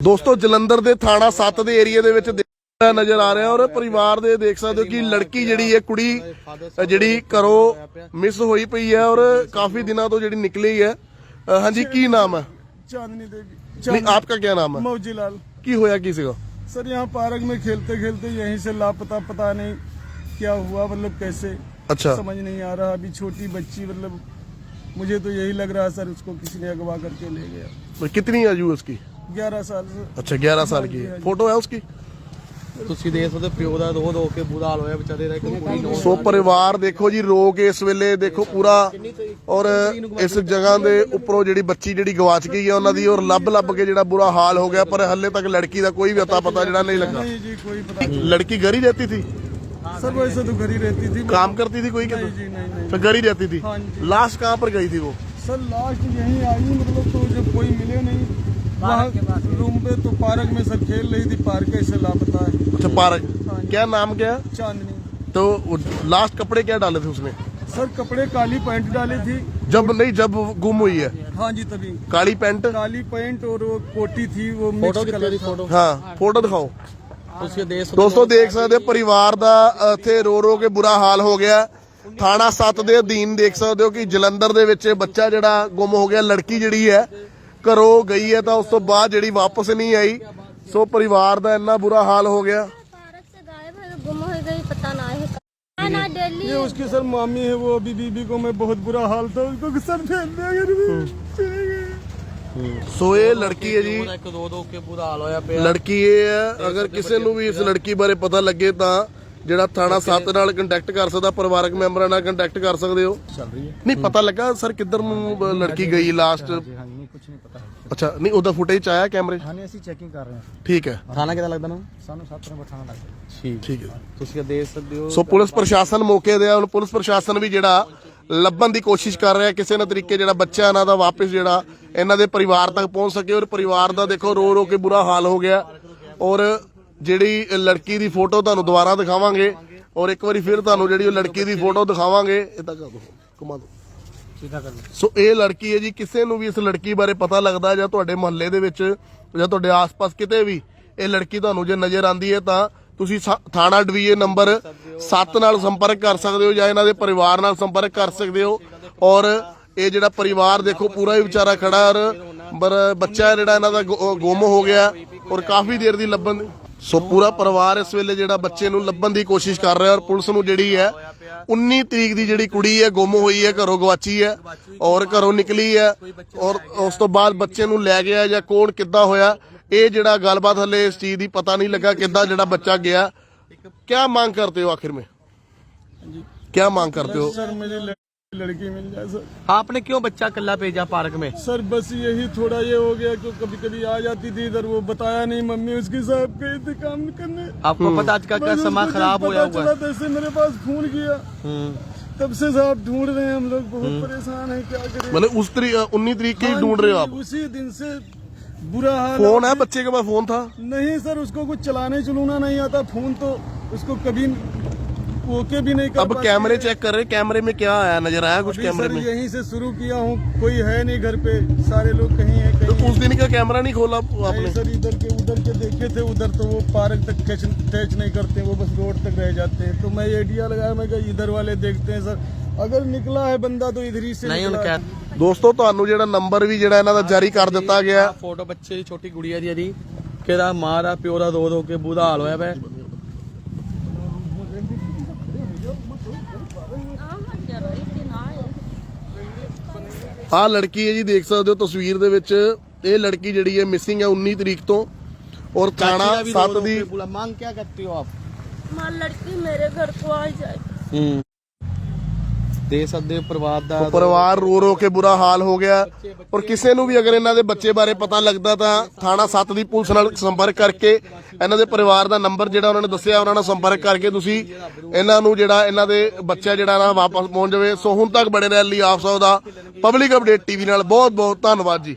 ਦੋਸਤੋ ਜਲੰਧਰ ਦੇ ਥਾਣਾ 7 ਦੇ ਏਰੀਆ ਦੇ ਵਿੱਚ ਦੇਖਿਆ ਨਜ਼ਰ ਆ ਰਿਹਾ ਔਰ ਪਰਿਵਾਰ ਦੇ ਦੇਖ ਸਕਦੇ ਹੋ ਕਿ ਲੜਕੀ ਜਿਹੜੀ ਹੈ ਕੁੜੀ ਅ, ਜਿਹੜੀ ਘਰੋਂ ਮਿਸ ਹੋਈ ਪਈ ਹੈ ਔਰ ਕਾਫੀ ਦਿਨਾਂ ਤੋਂ ਜਿਹੜੀ ਨਿਕਲੀ ਹੈ ਅ, ਹਾਂਜੀ ਕੀ ਨਾਮ ਹੈ चांदनी देवी ਨਹੀਂ चांदनी ਆਪਕਾ ਕੀ ਨਾਮ ਹੈ मौजी लाल ਕੀ ਹੋਇਆ ਕੀ ਸੀਗਾ सर यहाँ पार्क में खेलते खेलते यहीं से लापता पता नहीं क्या हुआ मतलब कैसे अच्छा समझ नहीं आ रहा अभी छोटी बच्ची मतलब मुझे तो यही लग रहा है सर उसको किसी ने अगवा करके ले गया तो कितनी आयु है उसकी ग्यारह साल से अच्छा ग्यारह साल की है फोटो है उसकी ਤੁਸੀਂ ਦੇਖ ਸਕਦੇ ਹੋ ਪਿਓ ਦਾ ਰੋ ਰੋ ਕੇ ਬੁਰਾ ਹਾਲ ਹੋਇਆ ਵਿਚਾਰੇ ਦਾ ਇੱਕ ਕੁੜੀ ਨੂੰ ਸੋ ਪਰਿਵਾਰ ਦੇਖੋ ਜੀ ਰੋ ਕੇ ਇਸ ਵੇਲੇ ਦੇਖੋ ਪੂਰਾ ਔਰ ਇਸ ਜਗ੍ਹਾ ਦੇ ਉੱਪਰੋਂ ਜਿਹੜੀ ਬੱਚੀ ਜਿਹੜੀ ਗਵਾਚ ਗਈ ਹੈ ਉਹਨਾਂ ਦੀ ਔਰ ਲੱਭ ਲੱਭ ਕੇ ਜਿਹੜਾ ਬੁਰਾ ਹਾਲ ਹੋ ਗਿਆ ਪਰ ਹੱਲੇ ਤੱਕ ਲੜਕੀ ਦਾ ਕੋਈ ਵੀ ਅਤਾ ਪਤਾ ਜਿਹੜਾ ਨਹੀਂ ਲੱਗਾ नहीं जी कोई पता नहीं लड़की घर ही रहती थी सर वैसे तो घर ही रहती थी काम करती थी कोई नहीं किधर जी नहीं नहीं तो घर ही रहती थी हाँ जी। लास्ट कहाँ पर गई थी वो सर लास्ट यहीं आई मतलब तो जब कोई मिले नहीं वहाँ रूम पे तो पार्क में सर खेल रही थी पार्क ऐसे लापता है अच्छा पार्क हाँ जी। क्या नाम क्या है चांदनी तो लास्ट कपड़े क्या डाले थे उसने सर कपड़े काली पैंट डाली थी जब नहीं जब गुम हुई है हाँ जी तभी काली पैंट काली पैंट और वो कोटी थी वो ਫੋਟੋ मिक्स ਕਿੱਥੇ कलर ਦੀ था ਫੋਟੋ हाँ फोटो दिखाओ ਤੁਸੀਂ ਦੇਖ ਸਕਦੇ ਦੋਸਤੋ ਦੇਖ ਸਕਦੇ ਹੋ ਪਰਿਵਾਰ ਦਾ ਇੱਥੇ ਰੋ ਰੋ ਕੇ ਬੁਰਾ ਹਾਲ ਹੋ ਗਿਆ ਥਾਣਾ 7 ਦੇ ਅਧੀਨ ਦੇਖ ਸਕਦੇ ਹੋ ਕਿ ਜਲੰਧਰ ਦੇ ਵਿੱਚ ਬੱਚਾ ਜਿਹੜਾ ਗੁੰਮ ਹੋ ਗਿਆ ਲੜਕੀ ਜਿਹੜੀ ਹੈ ਘਰੋਂ ਗਈ ਹੈ ਤਾਂ ਉਸ ਤੋਂ ਬਾਅਦ ਜਿਹੜੀ ਵਾਪਸ ਨਹੀਂ ਆਈ ਸੋ ਪਰਿਵਾਰ ਦਾ ਇੰਨਾ ਬੁਰਾ ਹਾਲ ਹੋ ਗਿਆ पार्क से गायब है गुम हो गई पता ना है कहाँ ना डेली ये उसकी सर मामी है वो अभी बीबी को मैं बहुत बुरा हाल था उसको सर फेल दिया अगर भी चले गए ਸੋ ਇਹ ਲੜਕੀ ਹੈ ਜੀ ਉਹਦਾ ਇੱਕ ਰੋ ਰੋ ਕੇ ਬੁਰਾ ਹਾਲ ਹੋਇਆ ਪਿਆ ਲੜਕੀ ਇਹ ਹੈ ਅਗਰ ਕਿਸੇ ਨੂੰ ਵੀ ਇਸ ਲੜਕੀ ਬਾਰੇ ਪਤਾ ਲੱਗੇ ਤਾਂ ਜਿਹੜਾ ਥਾਣਾ 7 ਨਾਲ ਕੰਟੈਕਟ ਕਰ ਸਕਦਾ ਪਰਿਵਾਰਕ ਮੈਂਬਰਾਂ ਨਾਲ ਕੰਟੈਕਟ ਕਰ ਸਕਦੇ ਹੋ ਚੱਲ ਰਹੀ ਹੈ ਨਹੀਂ ਪਤਾ ਲੱਗਾ ਸਰ ਕਿੱਧਰ ਨੂੰ ਬ- ਲੜਕੀ ਗਈ ਲਾਸਟ ਹਾਂਜੀ ਨਹੀਂ ਕੁਝ ਨਹੀਂ ਪਤਾ ਅੱਛਾ ਨਹੀਂ ਉਹਦਾ ਫੁਟੇਜ ਆਇਆ ਕੈਮਰੇ 'ਚ? ਹਾਨੇ ਅਸੀਂ ਚੈਕਿੰਗ ਕਰ ਰਹੇ ਹਾਂ। ਠੀਕ ਹੈ। ਥਾਣਾ ਕਿਹਦਾ ਲੱਗਦਾ ਨਾ ਸਾਨੂੰ ਸੱਤ ਨੂੰ ਬਿਠਾਉਣਾ ਲੱਗਦਾ। ਠੀਕ। ਠੀਕ ਹੈ। ਤੁਸੀਂ ਦੇਖ ਸਕਦੇ ਹੋ। ਸੋ ਪੁਲਿਸ ਪ੍ਰਸ਼ਾਸਨ ਮੌਕੇ ਤੇ ਆ ਹੁਣ ਪੁਲਿਸ ਪ੍ਰਸ਼ਾਸਨ ਵੀ ਜਿਹੜਾ ਲੱਭਣ ਦੀ ਕੋਸ਼ਿਸ਼ ਕਰ ਰਿਹਾ ਕਿਸੇ ਨਾ ਤਰੀਕੇ ਜਿਹੜਾ ਬੱਚਾ ਇਹਨਾਂ ਦਾ ਵਾਪਸ ਜਿਹੜਾ ਇਹਨਾਂ ਦੇ ਪਰਿਵਾਰ ਤੱਕ ਪਹੁੰਚ ਸਕੇ ਔਰ ਪਰਿਵਾਰ ਦਾ ਦੇਖੋ ਰੋ ਰੋ ਕੇ ਬੁਰਾ ਹਾਲ ਹੋ ਗਿਆ। ਔਰ ਜਿਹੜੀ ਲੜਕੀ ਦੀ ਫੋਟੋ ਤੁਹਾਨੂੰ ਦੁਬਾਰਾ ਦਿਖਾਵਾਂਗੇ ਔਰ ਇੱਕ ਵਾਰੀ ਫਿਰ ਤੁਹਾਨੂੰ ਜਿਹੜੀ ਉਹ ਲੜਕੀ ਦੀ ਫੋਟੋ ਦਿਖਾਵਾਂਗੇ ਕਰ ਦੋ ਘੁਮਾ ਦੋ ਸਿੱਧਾ ਕਰ ਲਓ। ਸੋ ਇਹ ਲੜਕੀ ਹੈ ਜੀ, ਕਿਸੇ ਨੂੰ ਵੀ ਇਸ ਲੜਕੀ ਬਾਰੇ ਪਤਾ ਲੱਗਦਾ ਜਾਂ ਤੁਹਾਡੇ ਮੁਹੱਲੇ ਦੇ ਵਿੱਚ ਜਾਂ ਤੁਹਾਡੇ ਆਸ-ਪਾਸ ਕਿਤੇ ਵੀ ਇਹ ਲੜਕੀ ਤੁਹਾਨੂੰ ਜੇ ਨਜ਼ਰ ਆਂਦੀ ਹੈ ਤਾਂ ਤੁਸੀਂ ਸਾ- ਥਾਣਾ ਡਿਵੀਜ਼ਨ ਨੰਬਰ 7 ਨਾਲ ਸੰਪਰਕ ਕਰ ਸਕਦੇ ਹੋ ਜਾਂ ਇਹਨਾਂ ਦੇ ਪਰਿਵਾਰ ਨਾਲ ਸੰਪਰਕ ਕਰ ਸਕਦੇ ਹੋ। ਔਰ ਇਹ ਜਿਹੜਾ ਪਰਿਵਾਰ ਦੇਖੋ, ਪੂਰਾ ਹੀ ਵਿਚਾਰਾ ਖੜਾ ਔਰ ਪਰ ਬੱਚਾ ਜਿਹੜਾ ਇਹਨਾਂ ਦਾ ਗੁ- ਗੁੰਮ ਹੋ ਗਿਆ ਔਰ ਕਾਫੀ ਦੇਰ ਦੀ ਲੱਭਣ ਸੋ ਪੂਰਾ ਪਰਿਵਾਰ ਇਸ ਵੇਲੇ ਜਿਹੜਾ ਬੱਚੇ ਨੂੰ ਲੱਭਣ ਦੀ ਕੋਸ਼ਿਸ਼ ਕਰ ਰਿਹਾ ਔਰ ਪੁਲਿਸ ਨੂੰ ਜਿਹੜੀ ਹੈ 19 ਤਰੀਕ ਦੀ ਜਿਹੜੀ ਕੁੜੀ ਹੈ, ਗੁੰਮ ਹੋਈ ਹੈ, ਘਰੋਂ ਗਵਾਚੀ ਹੈ ਔਰ ਘਰੋਂ ਨਿਕਲੀ ਹੈ ਔਰ ਉਸ ਤੋਂ ਬਾਅਦ ਬੱਚੇ ਨੂੰ ਲੈ ਗਿਆ ਜਾਂ ਕੋਣ ਕਿੱਦਾਂ ਹੋਇਆ, ਇਹ ਜਿਹੜਾ ਗੱਲਬਾਤ ਹਲੇ ਇਸ ਚੀਜ਼ ਦੀ ਪਤਾ ਨਹੀਂ ਲੱਗਾ ਕਿੱਦਾਂ ਜਿਹੜਾ ਬੱਚਾ ਗਿਆ। ਕੀ ਮੰਗ ਕਰਦੇ ਹੋ ਆਖਿਰ ਮੇ? ਕੀ ਮੰਗ ਕਰਦੇ ਹੋ? लड़की मिल जाए सर। आपने क्यों बच्चा कल्ला भेजा पार्क में? सर बस यही थोड़ा ये हो गया कि कभी कभी आ जाती थी इधर वो बताया नहीं मम्मी उसकी साहब गई थी काम करने। आपको पता आज का समा खराब होया हुआ चला मेरे पास फ़ोन किया। तब से साहब ढूंढ रहे हैं हम लोग बहुत परेशान हैं क्या करें। मतलब उस तरी उन्नीस तरीक के ही हाँ ढूंढ रहे हो आप? उसी दिन से बुरा हाल फ़ोन है? बच्चे के पास फ़ोन था? नहीं सर उसको कुछ चलाने चलूना नहीं आता फ़ोन तो उसको कभी ओके भी नहीं कर अब पाती कैमरे है। चेक कर रहे कैमरे में क्या आया नजर आया कुछ अभी कैमरे सर में यहीं से शुरू किया हूँ कोई है नहीं घर पे सारे लोग कहीं है तो कहीं उस दिन का कैमरा नहीं खोला नहीं आपने सर इधर के उधर के देखे थे उधर तो वो पार्क तक टच टच नहीं करते वो बस रोड तक रह जाते हैं तो मैं आइडिया लगाया मैं कहा इधर वाले देखते हैं सर अगर निकला है बंदा तो इधर ही से नहीं निकला उनका है। ਦੋਸਤੋ ਤੁਹਾਨੂੰ ਜਿਹੜਾ ਨੰਬਰ ਵੀ ਜਿਹੜਾ ਇਹਨਾਂ ਦਾ ਜਾਰੀ ਕਰ ਦਿੱਤਾ ਗਿਆ ਹੈ। ਫੋਟੋ ਬੱਚੇ ਦੀ ਛੋਟੀ ਗੁੜੀਆ ਦੀ ਇਹਦੀ ਕਿਹਦਾ ਮਾਂ ਦਾ ਪਿਓ ਦਾ ਰੋ ਰੋ ਕੇ ਬੁਰਾ ਹਾਲ ਹੋਇਆ ਪਿਆ ਆਹ ਲੜਕੀ ਹੈ ਜੀ ਦੇਖ ਸਕਦੇ ਹੋ ਤਸਵੀਰ ਦੇ ਵਿੱਚ ਇਹ ਲੜਕੀ ਜਿਹੜੀ ਹੈ ਮਿਸਿੰਗ ਹੈ 19 ਤਰੀਕ ਤੋਂ ਔਰ ਥਾਣਾ 7 ਦੀ मांग क्या करते हो आप माँ लड़की मेरे घर को आ जाए ਦੇ ਸਕਦੇ ਹੋ ਪਰਿਵਾਰ ਦਾ ਪਰਿਵਾਰ ਰੋ ਰੋ ਕੇ ਬੁਰਾ ਹਾਲ ਹੋ ਗਿਆ ਔਰ ਕਿਸੇ ਨੂੰ ਵੀ ਅਗਰ ਇਹਨਾਂ ਦੇ ਬੱਚੇ ਬਾਰੇ ਪਤਾ ਲੱਗਦਾ ਤਾਂ ਥਾਣਾ 7 ਦੀ ਪੁਲਿਸ ਨਾਲ ਸੰਪਰਕ ਕਰਕੇ ਇਹਨਾਂ ਦੇ ਪਰਿਵਾਰ ਦਾ ਨੰਬਰ ਜਿਹੜਾ ਉਹਨਾਂ ਨੇ ਦੱਸਿਆ, ਉਹਨਾਂ ਨਾਲ ਸੰਪਰਕ ਕਰਕੇ ਤੁਸੀਂ ਇਹਨਾਂ ਨੂੰ ਜਿਹੜਾ ਇਹਨਾਂ ਦੇ ਬੱਚਾ ਜਿਹੜਾ ਨਾ ਵਾਪਸ ਪਹੁੰਚ ਜਾਵੇ। ਸੋ ਹੁਣ ਤੱਕ ਬੜੇ ਰਹਿਣ ਲਈ ਆਪ ਸਭ ਦਾ ਪਬਲਿਕ ਅਪਡੇਟ ਟੀਵੀ ਨਾਲ ਬਹੁਤ ਬਹੁਤ ਧੰਨਵਾਦ ਜੀ।